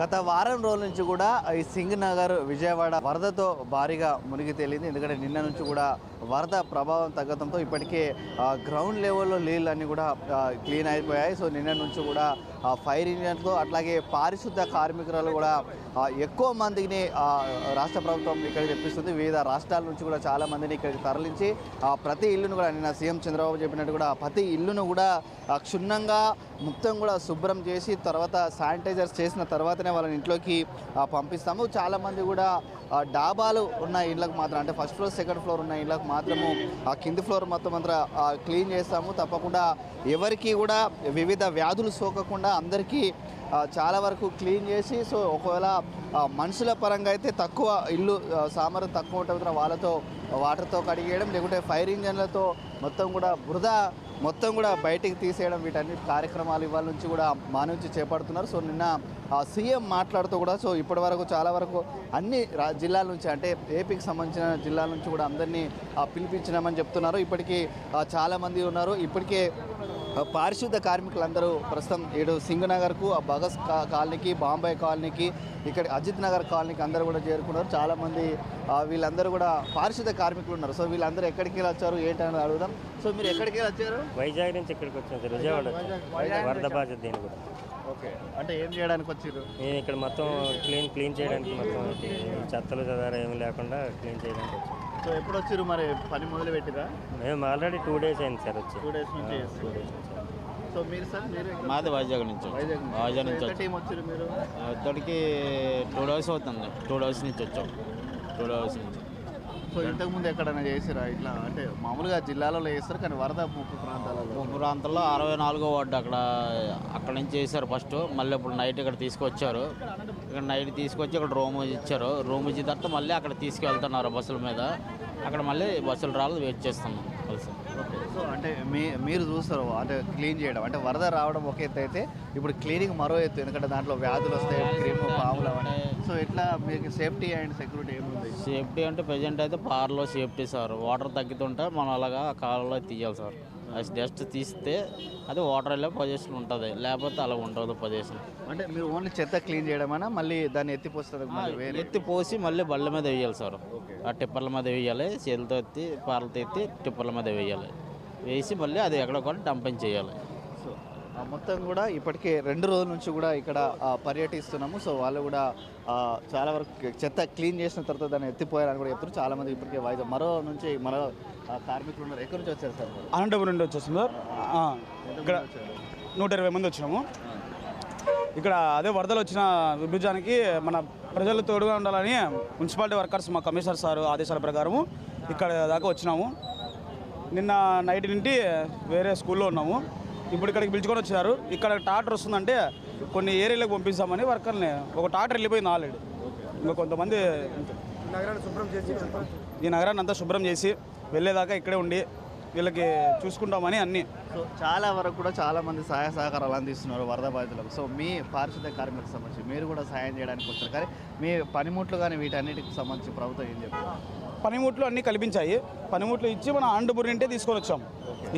గత వారం రోజుల నుంచి కూడా ఈ సింగ్ నగర్ విజయవాడ వరదతో భారీగా మునిగి తేలింది. ఎందుకంటే నిన్న నుంచి కూడా వరద ప్రభావం తగ్గడంతో ఇప్పటికే గ్రౌండ్ లెవెల్లో నీళ్ళన్నీ కూడా క్లీన్ అయిపోయాయి. సో నిన్న నుంచి కూడా ఫైర్ ఇంజన్తో అట్లాగే పారిశుద్ధ కార్మికులు కూడా ఎక్కువ మందిని రాష్ట్ర ప్రభుత్వం ఇక్కడికి తెప్పిస్తుంది. వివిధ రాష్ట్రాల నుంచి కూడా చాలా మందిని ఇక్కడికి తరలించి ఆ, ప్రతి ఇల్లును కూడా నిన్న సీఎం చంద్రబాబు చెప్పినట్టు కూడా ప్రతి ఇల్లును కూడా క్షుణ్ణంగా మొత్తం కూడా శుభ్రం చేసి తర్వాత శానిటైజర్స్ చేసిన తర్వాతనే వాళ్ళని ఇంట్లోకి పంపిస్తాము. చాలామంది కూడా డాబాలు ఉన్న ఇళ్ళకు మాత్రం అంటే ఫస్ట్ ఫ్లోర్ సెకండ్ ఫ్లోర్ ఉన్న ఇళ్ళకు మాత్రము ఆ కింది ఫ్లోర్ మొత్తం అంతా క్లీన్ చేస్తాము. తప్పకుండా ఎవరికి కూడా వివిధ వ్యాధులు సోకకుండా అందరికీ చాలా వరకు క్లీన్ చేసి సో ఒకవేళ మనుషుల పరంగా అయితే తక్కువ ఇల్లు సామర్థ్యం తక్కువ ఉంటుంది వాళ్ళతో వాటర్తో కడిగేయడం లేకుంటే ఫైర్ ఇంజన్లతో మొత్తం కూడా బురద మొత్తం కూడా బయటికి తీసేయడం వీటన్ని కార్యక్రమాలు ఇవాళ నుంచి కూడా మా నుంచి చేపడుతున్నారు. సో నిన్న ఆ, సీఎం మాట్లాడుతూ కూడా సో ఇప్పటి వరకు చాలా వరకు అన్ని రా జిల్లాల నుంచి అంటే ఏపీకి సంబంధించిన జిల్లాల నుంచి కూడా అందరినీ పిలిపించినామని చెప్తున్నారు. ఇప్పటికీ చాలామంది ఉన్నారు. ఇప్పటికే పారిశుద్ధ కార్మికులందరూ ప్రస్తుతం ఇటు సింగనగర్కు ఆ భగత్ కా- కాలనీకి బాంబే కాలనీకి ఇక్కడ అజిత్ నగర్ కాలనీకి అందరూ కూడా చేరుకున్నారు. చాలామంది వీళ్ళందరూ కూడా పారిశుద్ధ కార్మికులు ఉన్నారు. సో వీళ్ళందరూ ఎక్కడికి వెళ్ళి వచ్చారు ఏంటని అడుగుదాం. సో మీరు ఎక్కడికి వెళ్ళి వచ్చారు? వైజాగ్ నుంచి ఇక్కడికి వచ్చాను సార్ విజయవాడ. వరద బాధ్యత దీని కూడా ఓకే. అంటే ఏం చేయడానికి వచ్చారు? నేను ఇక్కడ మొత్తం క్లీన్ క్లీన్ చేయడానికి మొత్తం చెత్తలు చదారా ఏమి లేకుండా క్లీన్ చేయడానికి వచ్చాను. సో ఎప్పుడు వచ్చారు మరి? పని మొదలు పెట్టిరా మేము ఆల్రెడీ టూ డేస్ అయింది సార్ వచ్చి. టూ డేస్ నుంచి టూ డేస్ నుంచి సో మీరు సార్ మీరు? మాది వైజాగ్ నుంచి వైజాగ్ నుంచి. వైజాగ్ నుంచి టైం వచ్చారు మీరు? ఇద్దరికి టూ డేస్ అవుతుంది. టూ డేస్ నుంచి వచ్చాం. టూ డేస్ నుంచి. సో ఇంతకు ముందు ఎక్కడైనా చేసిరా? ఇట్లా అంటే మామూలుగా జిల్లాలలో చేస్తారు కానీ వరద ముప్పు ప్రాంతాలలో ముప్పు ప్రాంతాల్లో అరవై నాలుగో వార్డు అక్కడ అక్కడ నుంచి చేశారు ఫస్ట్. మళ్ళీ ఇప్పుడు నైట్ ఇక్కడ తీసుకొచ్చారు. ఇక్కడ నైట్ తీసుకొచ్చి ఇక్కడ రూమ్ ఇచ్చారు. రూమ్ ఇచ్చిన తర్వాత మళ్ళీ అక్కడ తీసుకెళ్తున్నారు బస్సుల మీద. అక్కడ మళ్ళీ బస్సులు రాలేదు వెయిట్ చేస్తున్నాం కలిసి. సో అంటే మీ మీరు చూస్తారు అంటే క్లీన్ చేయడం అంటే వరద రావడం ఒక ఎత్తు అయితే ఇప్పుడు క్లీనింగ్ మరో ఎత్తు ఎందుకంటే దాంట్లో వ్యాధులు వస్తాయి క్రీమ్ పాములు అవన్నీ. సో ఇట్లా మీకు సేఫ్టీ అండ్ సెక్యూరిటీ ఏముంది? సేఫ్టీ అంటే ప్రజెంట్ అయితే పార్లో సేఫ్టీ సార్. వాటర్ తగ్గుతుంటే మనం అలాగా కాలంలో తీయాలి సార్. అది జస్ట్ తీస్తే అది వాటర్ వెళ్ళే పొజిషన్ ఉంటుంది. లేకపోతే అలా ఉంటుంది పొజిషన్. అంటే మీరు ఓన్లీ చెత్త క్లీన్ చేయడమేనా? మళ్ళీ దాన్ని ఎత్తిపోస్తుంది మళ్ళీ వేరే? ఎత్తి పోసి మళ్ళీ బళ్ళ మీద వేయాలి సార్. ఆ టిప్పర్ల మీద వేయాలి. చేతులతో ఎత్తి పార్లతో ఎత్తి టిప్పర్ల మీద వేయాలి. వేసి మళ్ళీ అది ఎక్కడ కూడా డంపింగ్ చేయాలి. సో మొత్తం కూడా ఇప్పటికే రెండు రోజుల నుంచి కూడా ఇక్కడ ఆ, పర్యటిస్తున్నాము. సో వాళ్ళు కూడా చాలా వరకు చెత్త క్లీన్ చేసిన తర్వాత దాన్ని ఎత్తిపోయారని కూడా చెప్తున్నారు. చాలా మంది ఇప్పటికే వాయిదా. మరో నుంచి మరో కార్మికులు ఉన్నారు. ఎక్కడి నుంచి వచ్చారు సార్? అనంతపురం నుండి వచ్చేసాం సార్. ఆ, ఇక్కడ నూట ఇరవై మంది వచ్చినాము. ఇక్కడ అదే వరదలు వచ్చిన విభజానికి మన ప్రజలు తోడుగా ఉండాలని మున్సిపాలిటీ వర్కర్స్ మా కమిషనర్ సార్ ఆదేశాల ప్రకారము ఇక్కడ దాకా వచ్చినాము. నిన్న నైట్ నుండి వేరే స్కూల్లో ఉన్నాము. ఇప్పుడు ఇక్కడికి పిలుచుకొని వచ్చారు. ఇక్కడ టాటర్ వస్తుందంటే కొన్ని ఏరియాలకు పంపిస్తామని వర్కర్ని. ఒక టాటర్ వెళ్ళిపోయింది ఆల్రెడీ. ఇంకా కొంతమంది ఈ నగరాన్ని అంతా శుభ్రం చేసి వెళ్ళేదాకా ఇక్కడే ఉండి వీళ్ళకి చూసుకుంటామని అన్నీ. సో చాలా వరకు కూడా చాలా మంది సహాయ సహకారాలు అందిస్తున్నారు వరద బాధితులకు. సో మీ పారిశుద్ధ కార్మికులకు సంబంధించి మీరు కూడా సహాయం చేయడానికి వచ్చారు. కానీ మీ పనిముట్లు కానీ వీటన్నిటికి సంబంధించి ప్రభుత్వం ఏం చెప్తారు పనిముట్లు అన్నీ కల్పించాయి. పనిముట్లు ఇచ్చి మనం అనంతపురం నుండే తీసుకొని వచ్చాం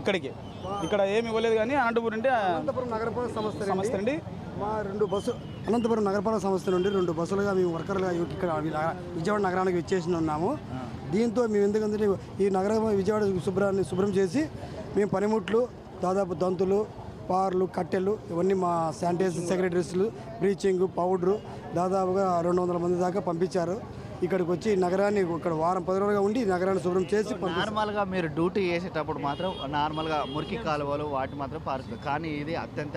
ఇక్కడికి. ఇక్కడ ఏమి ఇవ్వలేదు కానీ అనంతపురం నుండి అనంతపురం నగరపాలక సంస్థ సంస్థ నుండి మా రెండు బస్సు అనంతపురం నగరపాలక సంస్థ నుండి రెండు బస్సులుగా మేము వర్కర్లుగా ఇక్కడ విజయవాడ నగరానికి వచ్చేసి ఉన్నాము. దీంతో మేము ఎందుకంటే ఈ నగరం విజయవాడ శుభ్రాన్ని శుభ్రం చేసి మేము పనిముట్లు దాదాపు దంతులు పార్లు కట్టెలు ఇవన్నీ మా శానిటైజర్ సెక్రటరీస్లు బ్లీచింగ్ పౌడరు దాదాపుగా రెండు వందల మంది దాకా పంపించారు. ఇక్కడికి వచ్చి నగరాన్ని ఇక్కడ వారం పది రోజులుగా ఉండి నగరాన్ని శుభ్రం చేసి నార్మల్గా మీరు డ్యూటీ చేసేటప్పుడు మాత్రం నార్మల్గా మురికి కాలువలు వాటి మాత్రం పారుస్తుంది కానీ ఇది అత్యంత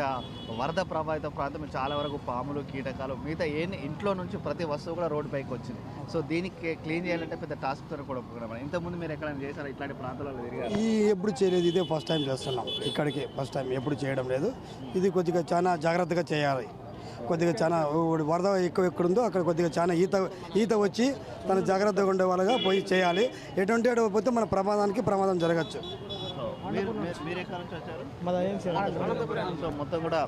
వరద ప్రభావిత ప్రాంతం. చాలా వరకు పాములు కీటకాలు మిగతా ఏ ఇంట్లో నుంచి ప్రతి వస్తువు కూడా రోడ్డు పైకి వచ్చింది. సో దీనికి క్లీన్ చేయాలంటే పెద్ద టాస్క్ కూడా ఉపయోగపడాలి. ఇంతకుముందు మీరు ఎక్కడైనా చేశారా? ఇట్లాంటి ప్రాంతాలలో ఈ ఎప్పుడు చేయలేదు. ఇదే ఫస్ట్ టైం చేస్తున్నాం. ఇక్కడికి ఫస్ట్ టైం ఎప్పుడు చేయడం లేదు. ఇది కొద్దిగా చాలా జాగ్రత్తగా చేయాలి. కొద్దిగా చాలా వరద ఎక్కువ ఎక్కడ ఉందో అక్కడ కొద్దిగా చాలా ఈత ఈత వచ్చి తన జాగ్రత్తగా ఉండే వాళ్ళగా పోయి చేయాలి. ఎటువంటి పోతే మన ప్రమాదానికి ప్రమాదం జరగచ్చు. వచ్చారు మొత్తం కూడా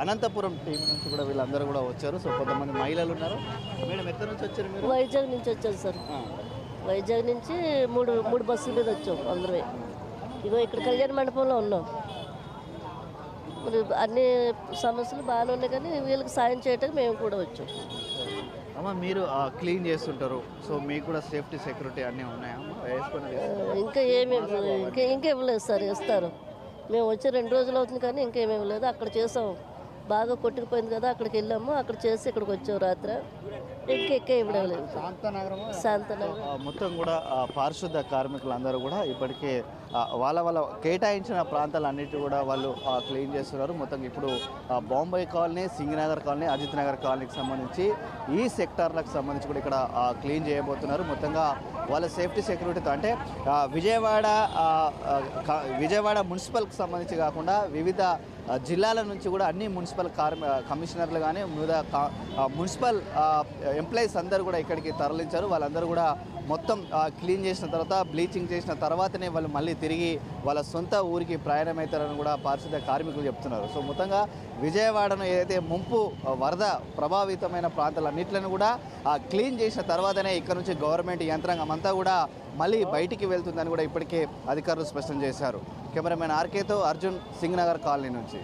అనంతపురం టీం నుంచి కూడా వీళ్ళందరూ కూడా వచ్చారు. సో కొంతమంది మహిళలు ఉన్నారు. మేడం ఎక్కడి నుంచి వచ్చారు మీరు? వైజాగ్ నుంచి వచ్చాను సార్. వైజాగ్ నుంచి మూడు మూడు బస్సుల మీద వచ్చాం అందరమే. ఇగో ఇక్కడ కళ్యాణ మండపంలో ఉన్నాం. అన్ని సమస్యలు బాగానే ఉన్నాయి కానీ వీళ్ళకి సాయం చేయటానికి మేము కూడా వచ్చాం. అమ్మ మీరు క్లీన్ చేస్తుంటారు. సో మీకు కూడా సేఫ్టీ సెక్యూరిటీ అన్నీ ఉన్నాయా? ఇంకా ఏమి ఇంకా ఇంకా ఇవ్వలేదు సార్ ఇస్తారు. మేము వచ్చి రెండు రోజులు అవుతుంది కానీ ఇంకా ఏమి ఇవ్వలేదు. అక్కడ చేసాం. బాగా కొట్టుకుపోయింది కదా అక్కడికి వెళ్ళాము. అక్కడ చేసి ఇక్కడికి వచ్చాం రాత్రి. ఇవ్వడం లేదు. శాంతనగర్. మొత్తం కూడా పారిశుద్ధ కార్మికులందరూ కూడా ఇప్పటికే వాళ్ళ వాళ్ళ కేటాయించిన ప్రాంతాలన్నిటి కూడా వాళ్ళు క్లీన్ చేస్తున్నారు. మొత్తం ఇప్పుడు బాంబే కాలనీ సింగనగర్ కాలనీ అజిత్ నగర్ కాలనీకి సంబంధించి ఈ సెక్టార్లకు సంబంధించి కూడా ఇక్కడ క్లీన్ చేయబోతున్నారు. మొత్తంగా వాళ్ళ సేఫ్టీ సెక్యూరిటీతో అంటే విజయవాడ విజయవాడ మున్సిపల్కి సంబంధించి కాకుండా వివిధ జిల్లాల నుంచి కూడా అన్ని మున్సిపల్ కార్మి కమిషనర్లు కానీ వివిధ మున్సిపల్ ఎంప్లాయీస్ అందరూ కూడా ఇక్కడికి తరలించారు. వాళ్ళందరూ కూడా మొత్తం క్లీన్ చేసిన తర్వాత బ్లీచింగ్ చేసిన తర్వాతనే వాళ్ళు మళ్ళీ తిరిగి వాళ్ళ సొంత ఊరికి ప్రయాణమవుతారని కూడా పారిశుద్ధ కార్మికులు చెప్తున్నారు. సో మొత్తంగా విజయవాడను ఏదైతే ముంపు వరద ప్రభావితమైన ప్రాంతాలన్నింటిని కూడా క్లీన్ చేసిన తర్వాతనే ఇక్కడ నుంచి గవర్నమెంట్ యంత్రాంగం అంతా కూడా మళ్ళీ బయటికి వెళ్తుందని కూడా ఇప్పటికే అధికారులు స్పష్టం చేశారు. కెమెరామెన్ ఆర్కేతో అర్జున్ సింగ్ నగర్ కాలనీ నుంచి.